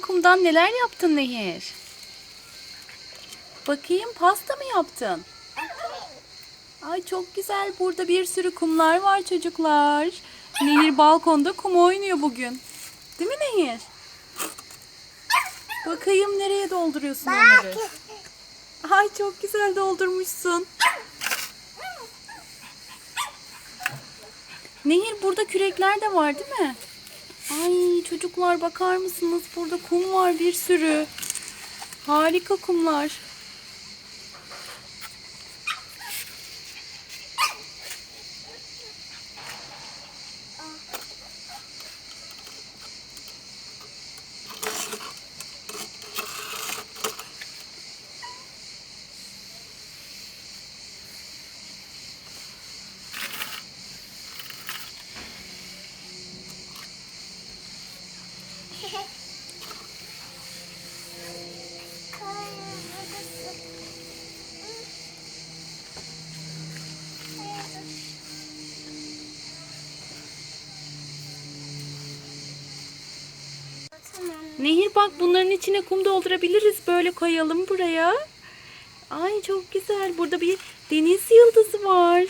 Kumdan neler yaptın Nehir? Bakayım pasta mı yaptın? Ay çok güzel. Burada bir sürü kumlar var çocuklar. Nehir balkonda kum oynuyor bugün. Değil mi Nehir? Bakayım nereye dolduruyorsun onları? Ay çok güzel doldurmuşsun. Nehir burada kürekler de var değil mi? Ay çocuklar bakar mısınız? Burada kum var bir sürü. Harika kumlar. Nehir bak bunların içine kum doldurabiliriz. Böyle koyalım buraya. Ay çok güzel. Burada bir deniz yıldızı var.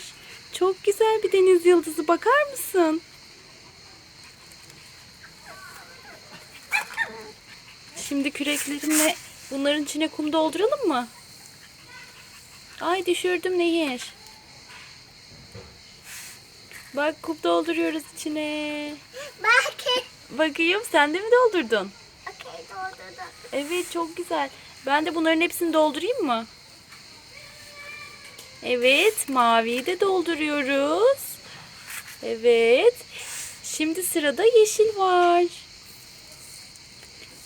Çok güzel bir deniz yıldızı. Bakar mısın? Şimdi küreklerimle bunların içine kum dolduralım mı? Ay düşürdüm Nehir. Bak kum dolduruyoruz içine. Bak. Bakayım sen de mi doldurdun? Doldurdum. Evet çok güzel. Ben de bunların hepsini doldurayım mı? Evet maviyi de dolduruyoruz. Evet. Şimdi sırada yeşil var.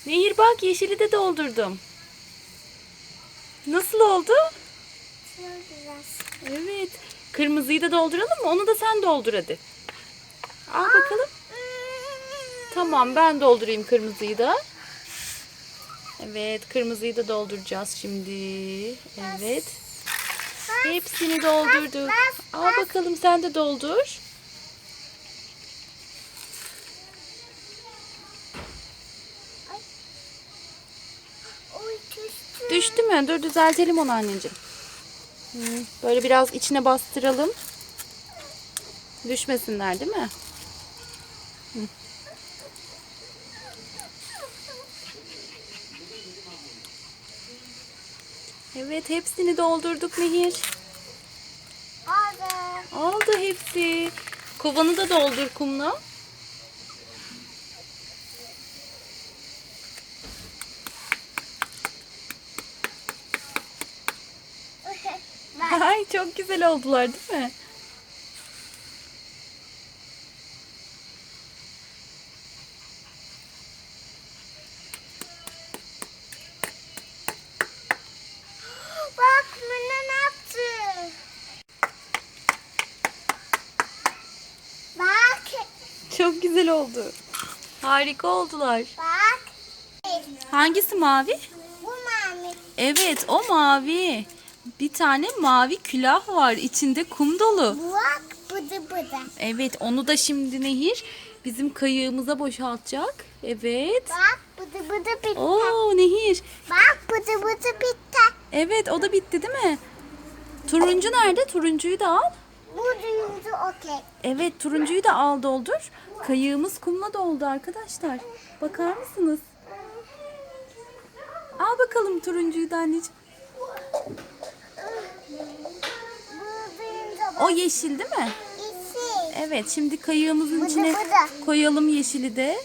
Nehir bak yeşili de doldurdum. Nasıl oldu? Çok güzel. Evet. Kırmızıyı da dolduralım mı? Onu da sen doldur hadi. Al bakalım. Tamam ben doldurayım kırmızıyı da. Evet kırmızıyı da dolduracağız şimdi. Evet. Hepsini doldurduk. Al bakalım sen de doldur. Düştü. Mü? Dur düzeltelim onu anneciğim. Böyle biraz içine bastıralım. Düşmesinler değil mi? Hı. Evet hepsini doldurduk Nehir. Aldı. Oldu hepsi. Kovanı da doldur kumla. Ay çok güzel oldular değil mi? Bak bana ne yaptı? Bak. Çok güzel oldu. Harika oldular. Bak. Hangisi mavi? Bu mami. Evet o mavi. Bir tane mavi külah var. İçinde kum dolu. Bak bıdı bıdı. Evet onu da şimdi Nehir bizim kayığımıza boşaltacak. Evet. Bak bıdı bıdı bitti. Oo Nehir. Bak bıdı bıdı bitti. Evet o da bitti değil mi? Turuncu nerede? Turuncuyu da al. Bu düğüncü okey. Evet turuncuyu da al doldur. Kayığımız kumla doldu arkadaşlar. Bakar mısınız? Al bakalım turuncuyu da anneciğim. O yeşil değil mi? Evet şimdi kayığımızın Bıdı içine bıdı. koyalım yeşili de.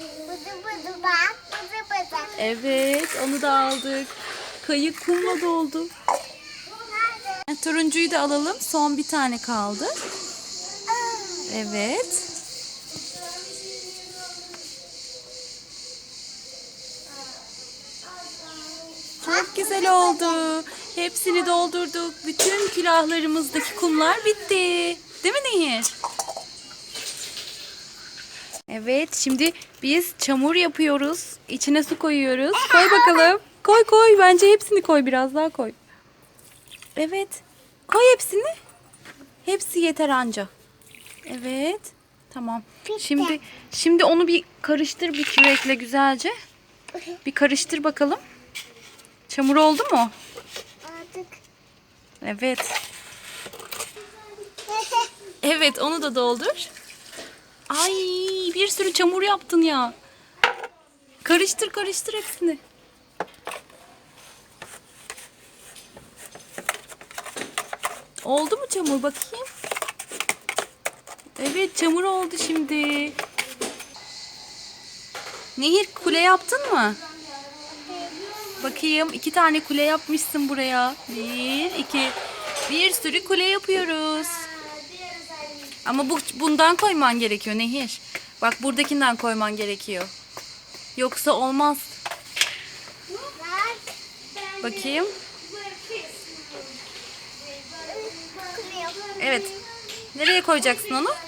Bıdı bıdı bak. Bıdı bıdı. Evet onu da aldık. Kayık kumla doldu. Turuncuyu da alalım. Son bir tane kaldı. Evet. Çok güzel oldu. Hepsini doldurduk. Bütün külahlarımızdaki kumlar bitti. Değil mi Nehir? Evet şimdi biz çamur yapıyoruz. İçine su koyuyoruz. Koy bakalım. Koy koy. Bence hepsini koy. Biraz daha koy. Evet. Koy hepsini. Hepsi yeter anca. Evet. Tamam. Bitti. Şimdi şimdi onu bir karıştır bir kürekle güzelce. Bir karıştır bakalım. Çamur oldu mu? Artık. Evet. Evet onu da doldur. Ay bir sürü çamur yaptın ya. Karıştır karıştır hepsini. Oldu mu çamur bakayım? Evet çamur oldu şimdi. Nehir kule yaptın mı? Bakayım iki tane kule yapmışsın buraya. Bir, iki. Bir sürü kule yapıyoruz. Ama bu bundan koyman gerekiyor Nehir. Bak buradakinden koyman gerekiyor. Yoksa olmaz. Bak. Bakayım. Evet. Nereye koyacaksın onu?